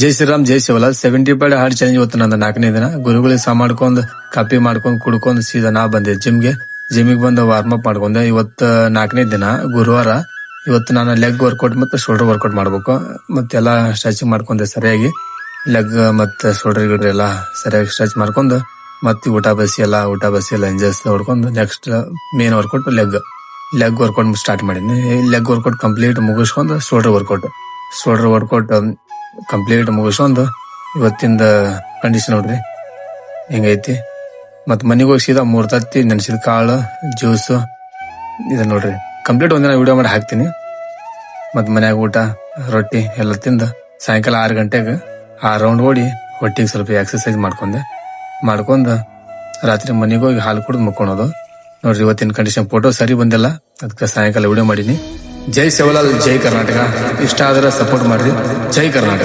ಜೈ ಶ್ರೀರಾಮ್, ಜೈ ಶಿವಲ seventy point hard challenge ಇವತ್ತು ನಂದು ನಾಲ್ಕನೇ ದಿನ. ಗುರುಗಳಿಗೆ ಸಹ ಮಾಡ್ಕೊಂಡು, ಕಾಪಿ ಮಾಡ್ಕೊಂಡು, ಕುಡ್ಕೊಂಡು ಸೀದಾ ನಾ ಬಂದೆ ಜಿಮ್ಗೆ ಜಿಮ್ಗೆ ಬಂದು ವಾರ್ಮ್ ಅಪ್ ಮಾಡ್ಕೊಂಡೆ. ಇವತ್ತು ನಾಲ್ಕನೇ ದಿನ, ಗುರುವಾರ, ಇವತ್ತು ನಾನು ಲೆಗ್ ವರ್ಕೌಟ್ ಮತ್ತೆ ಶೋಲ್ಡರ್ ವರ್ಕೌಟ್ ಮಾಡ್ಬೇಕು. ಮತ್ತೆಲ್ಲ ಸ್ಟ್ರೆಚಿಂಗ್ ಮಾಡ್ಕೊಂಡೆ ಸರಿಯಾಗಿ. ಲೆಗ್ ಮತ್ತೆ ಶೋಲ್ಡರ್ ಗಿಡ್ರ್ ಎಲ್ಲ ಸರಿಯಾಗಿ ಸ್ಟ್ರೆಚ್ ಮಾಡ್ಕೊಂಡು, ಮತ್ತೆ ಊಟ ಬಸಿ ಎಲ್ಲ, ಊಟ ಬಸಿ ಎಲ್ಲ ಎಂಜಾಯ್ಸ್ ಹೊಡ್ಕೊಂಡು next main workout leg leg workout start ಮಾಡಿದ್ನಿ. Leg workout complete ಮುಗಿಸ್ಕೊಂಡು shoulder workout shoulder workout complete ಮುಗಿಸ್ಕೊಂಡು ಇವತ್ತಿಂದ ಕಂಡೀಷನ್ ನೋಡ್ರಿ. ಹೆಂಗೈತಿ? ಮತ್ತು ಮನೆಗೆ ಹೋಗಿ ಸೀದಾ ಮೂರು ತತ್ತಿ ನೆನ್ಸಿದ ಕಾಳು ಜ್ಯೂಸ್ ಇದ ನೋಡ್ರಿ. ಕಂಪ್ಲೀಟ್ ಒಂದಿನ ವಿಡಿಯೋ ಮಾಡಿ ಹಾಕ್ತೀನಿ. ಮತ್ತು ಮನ್ಯಾಗ ಊಟ, ರೊಟ್ಟಿ ಎಲ್ಲ ತಿಂದು ಸಾಯಂಕಾಲ ಆರು ಗಂಟೆಗೆ ಆ ರೌಂಡ್ ಓಡಿ ಹೊಟ್ಟಿಗೆ ಸ್ವಲ್ಪ ಎಕ್ಸಸೈಸ್ ಮಾಡ್ಕೊಂಡೆ. ಮಾಡ್ಕೊಂಡು ರಾತ್ರಿ ಮನೆಗೆ ಹೋಗಿ ಹಾಲು ಕುಡಿದು ಮುಕ್ಕೊಳೋದು. ನೋಡ್ರಿ ಇವತ್ತಿನ ಕಂಡೀಷನ್ ಫೋಟೋ ಸರಿ ಬಂದಿಲ್ಲ. ಅದಕ್ಕೆ ಸಾಯಂಕಾಲ ವಿಡಿಯೋ ಮಾಡೀನಿ. ಜೈ ಸೇವಲಾಲ್ ಜೈ ಕರ್ನಾಟಕ. ಇಷ್ಟ ಆದರೆ ಸಪೋರ್ಟ್ ಮಾಡ್ರಿ. ಜೈ ಕರ್ನಾಟಕ.